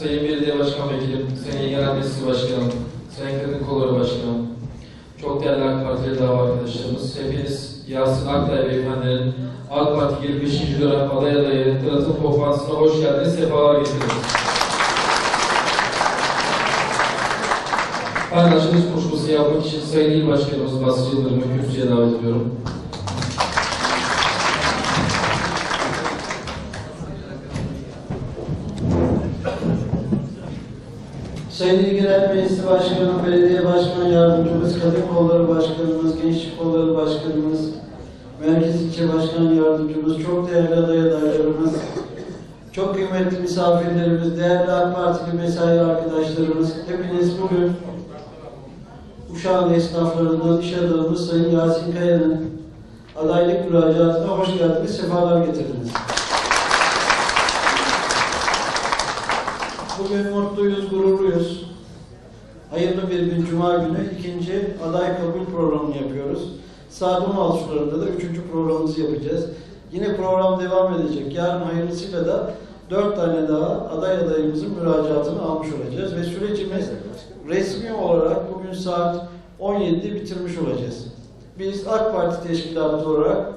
Sayın Belediye Başkan Vekilim, Sayın Genel Meclis Başkanım, Sayın Kadın Kolları Başkanım, çok değerli AK Partili dava arkadaşlarımız, hepiniz Yasin Aktay Beyefendi'nin AK Parti 25. dönem aday adayı tanıtım toplantısına hoş geldiniz, sefalar getirdiniz. Açılış konuşması yapmak için Sayın İl Başkanımız Basri Yıldırım'ı kürsüye davet ediyorum. Sayın İl Genel Meclisi Başkanı, Belediye Başkan Yardımcımız, Kadın Kolları Başkanımız, Gençlik Kolları Başkanımız, Merkez İlçe Başkan Yardımcımız, çok değerli aday adaylarımız, çok kıymetli misafirlerimiz, değerli AK Partili mesai arkadaşlarımız, hepiniz bugün Uşağın esnaflarından iş adamımız Sayın Yasin Kaya'nın adaylık müracaatına hoş geldiniz, sefalar getirdiniz. Bugün mutluyuz, gururluyuz. Hayırlı bir gün Cuma günü ikinci aday kabul programını yapıyoruz. Saat 16 sularında da üçüncü programımızı yapacağız. Yine program devam edecek. Yarın hayırlısıyla da dört tane daha aday adayımızın müracaatını almış olacağız. Ve sürecimiz resmi olarak bugün saat 17'de bitirmiş olacağız. Biz AK Parti Teşkilatı olarak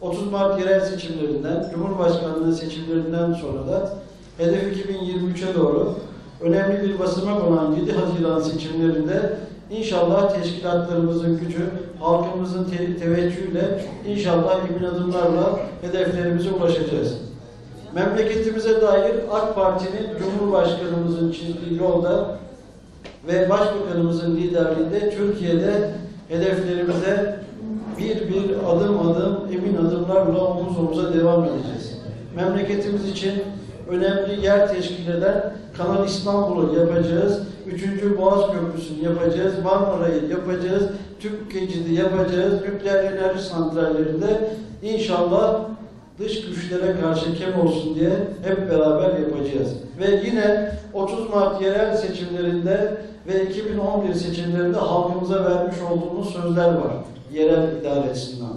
30 Mart yerel seçimlerinden, Cumhurbaşkanlığı seçimlerinden sonra da hedef 2023'e doğru önemli bir basamak olan 7 Haziran seçimlerinde inşallah teşkilatlarımızın gücü, halkımızın te- teveccühüyle inşallah emin adımlarla hedeflerimize ulaşacağız. Memleketimize dair AK Parti'nin Cumhurbaşkanımızın çizdiği yolda ve Başbakanımızın liderliğinde Türkiye'de hedeflerimize bir bir adım adım emin adımlarla omuz omuza devam edeceğiz. Memleketimiz için önemli yer teşkil eden Kanal İstanbul'u yapacağız. Üçüncü Boğaz Köprüsü'nü yapacağız. Marmara'yı yapacağız. Tüp geçidi yapacağız. Nükleer enerji santrallerinde inşallah dış güçlere karşı kem olsun diye hep beraber yapacağız. Ve yine 30 Mart yerel seçimlerinde ve 2011 seçimlerinde halkımıza vermiş olduğumuz sözler var. Yerel idare açısından.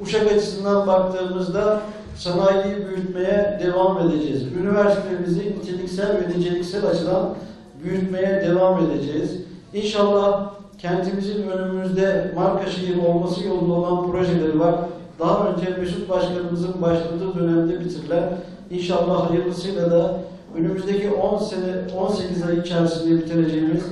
Uşak açısından baktığımızda sanayiyi büyütmeye devam edeceğiz. Üniversitemizi niteliksel ve niceliksel açıdan büyütmeye devam edeceğiz. İnşallah kentimizin önümüzde marka şehir olması yolunda olan projeleri var. Daha önce Mesut Başkanımızın başladığı dönemde bitirilen inşallah hayırlısıyla da önümüzdeki 10 sene 18 ay içerisinde bitireceğimiz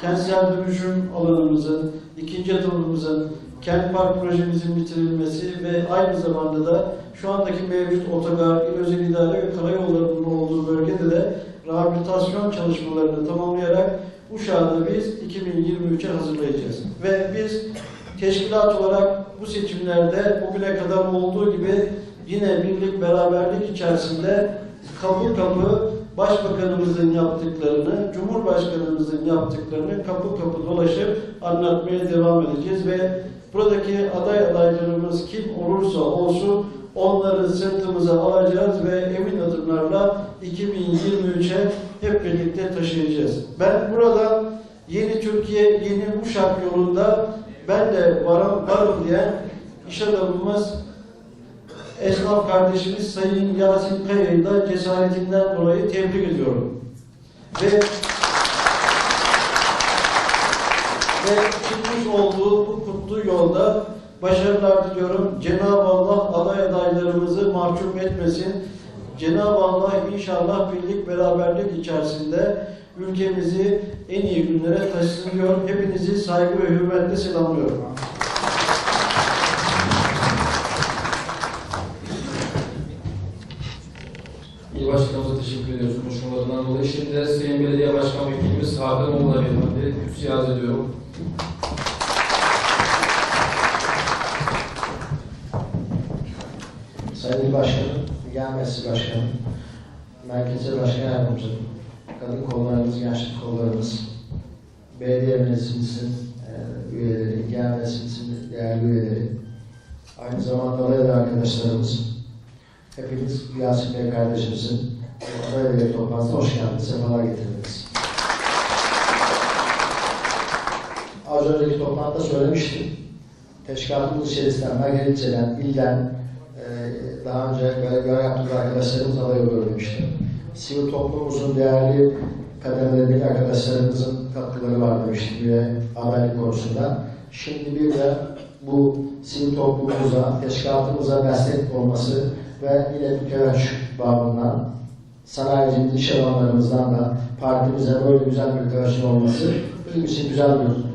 kentsel dönüşüm alanımızın, ikinci adımımızın, kent park projemizin bitirilmesi ve aynı zamanda da şu andaki mevcut otogar, il özel idare ve karayollarının olduğu bölgede de rehabilitasyon çalışmalarını tamamlayarak Uşak'ı biz 2023'e hazırlayacağız. Ve biz teşkilat olarak bu seçimlerde bugüne kadar olduğu gibi yine birlik beraberlik içerisinde kapı kapı Başbakanımızın yaptıklarını, Cumhurbaşkanımızın yaptıklarını kapı kapı dolaşıp anlatmaya devam edeceğiz ve buradaki aday adaylarımız kim olursa olsun onları sırtımıza alacağız ve emin adımlarla 2023'e hep birlikte taşıyacağız. Ben burada yeni Türkiye, yeni Uşak yolunda ben de varım, varım diyen iş adamımız esnaf kardeşimiz Sayın Yasin Kaya'yı da cesaretinden dolayı tebrik ediyorum. Ve ve olduğu bu kutlu yolda başarılar diliyorum. Cenab-ı Allah aday adaylarımızı mahcup etmesin. Cenab-ı Allah inşallah birlik beraberlik içerisinde ülkemizi en iyi günlere taşısın diyor. Hepinizi saygı ve hürmetle selamlıyorum. İl Başkanımıza teşekkür ediyoruz konuşmalarından dolayı. Şimdi de Sayın Belediye Başkan Vekilimiz Hakan Beyefendi kürsüye arz ediyorum. Sayın Başkanım, Genel Meclis Başkanım, Merkezi Başkan Yardımcım, Kadın Kollarımız, Gençlik Kollarımız, Belediye Meclisimizin e, üyeleri, Genel Meclisimizin değerli üyeleri, aynı zamanda aday arkadaşlarımız, hepiniz Yasin Bey kardeşimizin aday adaylık toplantısına hoş geldiniz, sefalar getirdiniz. Az önceki toplantıda söylemiştim. Teşkilatımız içerisinden, Merkez İlçe'den, ilden, daha önce görev yaptığımız arkadaşlarımız aday oluyor demiştim. sivil toplumumuzun değerli kademelerindeki arkadaşlarımızın katkıları var demiştik ve adaylık konusunda. Şimdi bir de bu sivil toplumumuza, teşkilatımıza destek olması ve yine müteveş bağımından sanayicimiz, iş adamlarımızdan da partimize böyle güzel bir teveccüh olması bizim için güzel bir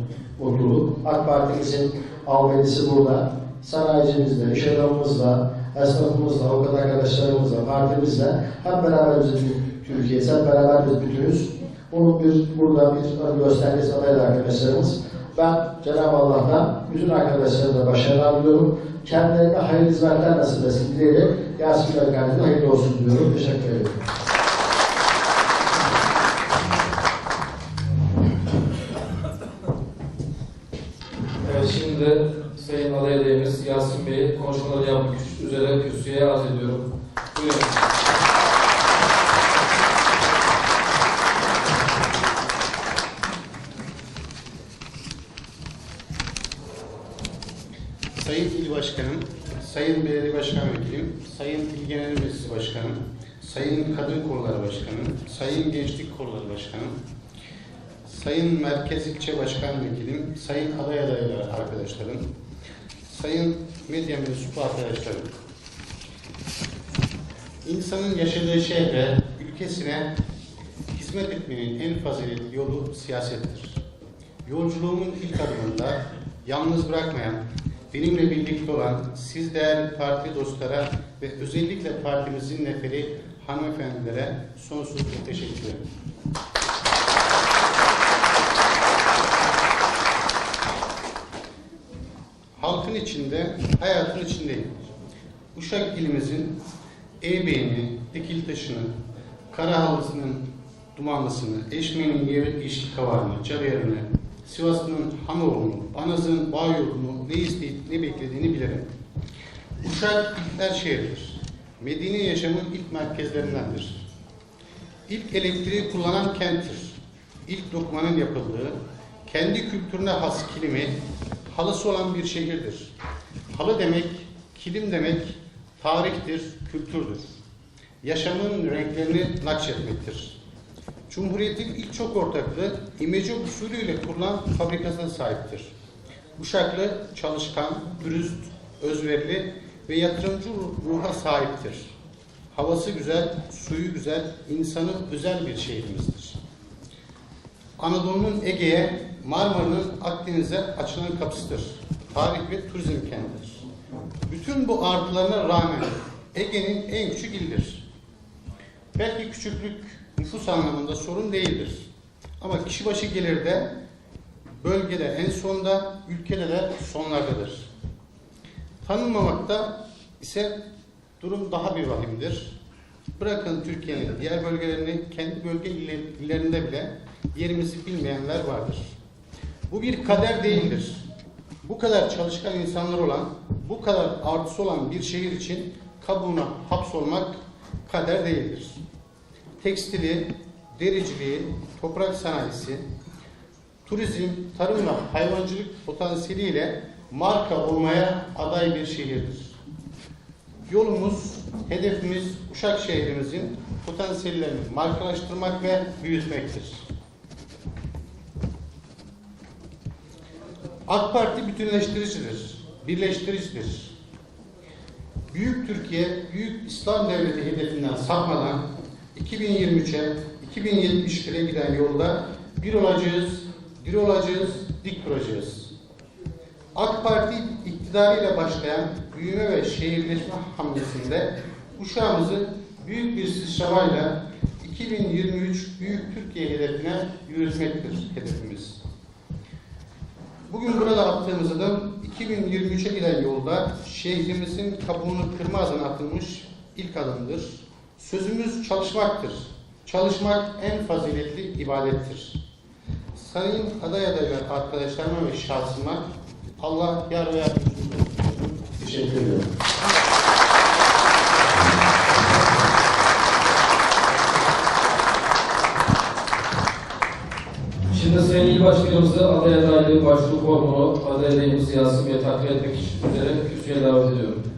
mutluluk. AK Parti'mizin albenisi burada. Sanayicimizle, iş adamımızla, esnafımızla, avukat arkadaşlarımızla, partimizle hep beraber biz Türkiye'yiz, hep beraber biz bütünüz. Bunun bir, burada bir göstergesi adaylı arkadaşlarımız. Ben Cenab-ı Allah'tan bütün arkadaşlarımıza başarılar diliyorum. Kendilerine hayırlı hizmetler nasip etsin dileyerek Bey kardeşime hayırlı olsun diyorum. Teşekkür ederim. Şimdi Sayın aday adayımız Yasin Bey konuşmaları Sayın İl Başkanım, Sayın Belediye Başkan Vekilim, Sayın İl Genel Meclisi Başkanım, Sayın Kadın Kolları Başkanım, Sayın Gençlik Kolları Başkanım, Sayın Merkez İlçe Başkan Vekilim, Sayın aday adaylar arkadaşlarım, Sayın medya mensubu arkadaşlarım. İnsanın yaşadığı şehre, ülkesine hizmet etmenin en faziletli yolu siyasettir. Yolculuğumun ilk adımında yalnız bırakmayan, benimle birlikte olan siz değerli parti dostlara ve özellikle partimizin neferi hanımefendilere sonsuz bir teşekkür ederim. Halkın içinde, hayatın içindeyim. Uşak ilimizin Eybeyini, Dikiltaşı'nı, Karahalısı'nın Dumanlısı'nı, Eşme'nin yeşil kavarını, Carıyarı'nı, Sivas'ın Hanoğlu'nu, Banaz'ın Bağyurdu'nu ne isteyip ne beklediğini bilirim. Uşak ilkler şehirdir. Medine yaşamın ilk merkezlerindendir. İlk elektriği kullanan kenttir. İlk dokümanın yapıldığı, kendi kültürüne has kilimi, halısı olan bir şehirdir. Halı demek, kilim demek, tarihtir, kültürdür. Yaşamın renklerini nakşetmektir. Cumhuriyetin ilk çok ortaklığı imece usulüyle kurulan fabrikasına sahiptir. Uşaklı, çalışkan, dürüst, özverili ve yatırımcı ruha sahiptir. Havası güzel, suyu güzel, insanı özel bir şehrimizdir. Anadolu'nun Ege'ye, Marmara'nın Akdeniz'e açılan kapısıdır. Tarih ve turizm kentidir. Bütün bu artılarına rağmen Ege'nin en küçük ildir. Belki küçüklük nüfus anlamında sorun değildir. Ama kişi başı gelirde bölgede en sonda, ülkede de sonlardadır. Tanınmamakta ise durum daha bir vahimdir. Bırakın Türkiye'nin diğer bölgelerini, kendi bölge iller- illerinde bile yerimizi bilmeyenler vardır. Bu bir kader değildir. Bu kadar çalışkan insanlar olan, bu kadar artısı olan bir şehir için kabuğuna hapsolmak kader değildir. Tekstili, dericiliği, toprak sanayisi, turizm, tarım ve hayvancılık potansiyeliyle marka olmaya aday bir şehirdir. Yolumuz, hedefimiz Uşak şehrimizin potansiyellerini markalaştırmak ve büyütmektir. AK Parti bütünleştiricidir, birleştiricidir. Büyük Türkiye, Büyük İslam Devleti hedefinden sapmadan 2023'e, 2071'e giden yolda bir olacağız, bir olacağız, dik duracağız. AK Parti iktidarıyla başlayan büyüme ve şehirleşme hamlesinde uşağımızı büyük bir sıçramayla 2023 Büyük Türkiye hedefine yürütmektir hedefimiz. Bugün burada attığımız adım 2023'e giden yolda şehrimizin kabuğunu kırma adına atılmış ilk adımdır. Sözümüz çalışmaktır. Çalışmak en faziletli ibadettir. Sayın aday adaylar arkadaşlarıma ve şahsıma Allah yar ve yardımcınız olsun. Teşekkür ediyorum. Şimdi Sayın İl Başkanımızı aday adaylığı başvuru formunu aday adayımız Yasin Bey'e takdim etmek üzere kürsüye davet ediyorum.